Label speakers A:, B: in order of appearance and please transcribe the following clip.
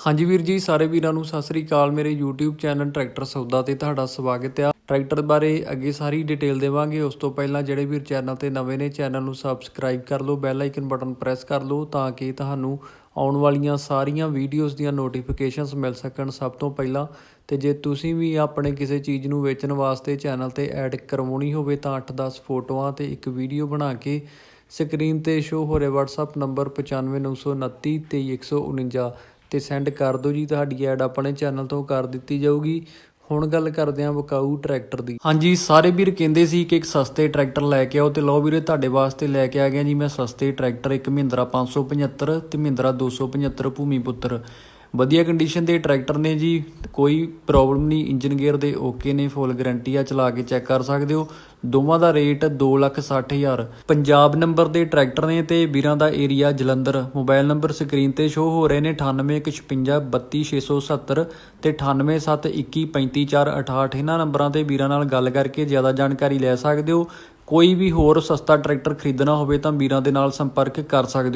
A: ਹਾਂਜੀ ਵੀਰ ਜੀ, ਸਾਰੇ ਵੀਰਾਂ ਨੂੰ ਸਤਿ ਸ੍ਰੀ ਅਕਾਲ। ਮੇਰੇ YouTube ਚੈਨਲ ਟਰੈਕਟਰ ਸੌਦਾ ਤੇ ਤੁਹਾਡਾ ਸਵਾਗਤ ਆ। ਟਰੈਕਟਰ ਬਾਰੇ ਅੱਗੇ ਸਾਰੀ ਡਿਟੇਲ ਦੇਵਾਂਗੇ। ਉਸ ਤੋਂ ਪਹਿਲਾਂ ਜਿਹੜੇ ਵੀਰ ਚੈਨਲ ਤੇ ਨਵੇਂ ਨੇ, ਚੈਨਲ ਨੂੰ ਸਬਸਕ੍ਰਾਈਬ ਕਰ ਲਓ ਬੈਲ ਆਈਕਨ ਬਟਨ ਪ੍ਰੈਸ ਕਰ ਲਓ ਤਾਂ ਕਿ ਤੁਹਾਨੂੰ ਆਉਣ ਵਾਲੀਆਂ ਸਾਰੀਆਂ ਵੀਡੀਓਜ਼ ਦੀਆਂ ਨੋਟੀਫਿਕੇਸ਼ਨਸ ਮਿਲ ਸਕਣ ਸਭ ਤੋਂ ਪਹਿਲਾਂ। ਤੇ ਜੇ ਤੁਸੀਂ ਵੀ ਆਪਣੇ ਕਿਸੇ ਚੀਜ਼ ਨੂੰ ਵੇਚਣ ਵਾਸਤੇ ਚੈਨਲ ਤੇ ਐਡ ਕਰਵਾਉਣੀ ਹੋਵੇ ਤਾਂ 8-10 ਫੋਟੋਆਂ ਤੇ ਇੱਕ ਵੀਡੀਓ ਬਣਾ ਕੇ ਸਕਰੀਨ ਤੇ ਸ਼ੋ ਹੋ ਰਿਹਾ WhatsApp ਨੰਬਰ 9529 23149 ਤੇ ਸੈਂਡ ਕਰ ਦਿਓ ਜੀ, ਤੁਹਾਡੀ ਐਡ ਆਪਣੇ ਚੈਨਲ ਤੋਂ ਕਰ ਦਿੱਤੀ ਜਾਊਗੀ। ਹੁਣ ਗੱਲ ਕਰਦੇ ਹਾਂ ਵਕਾਊ ਟਰੈਕਟਰ ਦੀ। ਹਾਂਜੀ, ਸਾਰੇ ਵੀਰ ਕਹਿੰਦੇ ਸੀ ਕਿ ਇੱਕ ਸਸਤੇ ਟਰੈਕਟਰ ਲੈ ਕੇ ਆਓ ਤੇ ਲਓ ਵੀਰੇ, ਤੁਹਾਡੇ ਵਾਸਤੇ ਲੈ ਕੇ ਆ ਗਿਆ ਜੀ ਮੈਂ ਸਸਤੇ ਟਰੈਕਟਰ ਇੱਕ ਮਹਿੰਦਰਾ 575 ਤੇ ਮਹਿੰਦਰਾ 275 ਭੂਮੀ ਪੁੱਤਰ। ਵਧੀਆ ਕੰਡੀਸ਼ਨ ਦੇ ਟਰੈਕਟਰ ਨੇ ਜੀ, ਕੋਈ ਪ੍ਰੋਬਲਮ ਨਹੀਂ ਇੰਜਨ ਗੇਅਰ ਦੇ ਓਕੇ ਨੇ ਫੁੱਲ ਗਾਰੰਟੀ ਆ, ਚਲਾ ਕੇ ਚੈੱਕ ਕਰ ਸਕਦੇ ਹੋ। ਦੋਵਾਂ ਦਾ ਰੇਟ 260000 ਪੰਜਾਬ ਨੰਬਰ ਦੇ ਟਰੈਕਟਰ ਨੇ ਤੇ ਵੀਰਾਂ ਦਾ area Jalandhar. Mobile number screen ਤੇ ਸ਼ੋ ਹੋ ਰਹੇ ਨੇ 9815532670 ਤੇ 9871235468 ਇਹਨਾਂ ਨੰਬਰਾਂ ਤੇ ਵੀਰਾਂ ਨਾਲ ਗੱਲ ਕਰਕੇ ਜ਼ਿਆਦਾ ਜਾਣਕਾਰੀ ਲੈ ਸਕਦੇ ਹੋ। ਕੋਈ ਵੀ ਹੋਰ ਸਸਤਾ ਟਰੈਕਟਰ ਖਰੀਦਣਾ ਹੋਵੇ ਤਾਂ ਵੀਰਾਂ ਦੇ ਨਾਲ ਸੰਪਰਕ ਕਰ ਸਕਦੇ ਹੋ।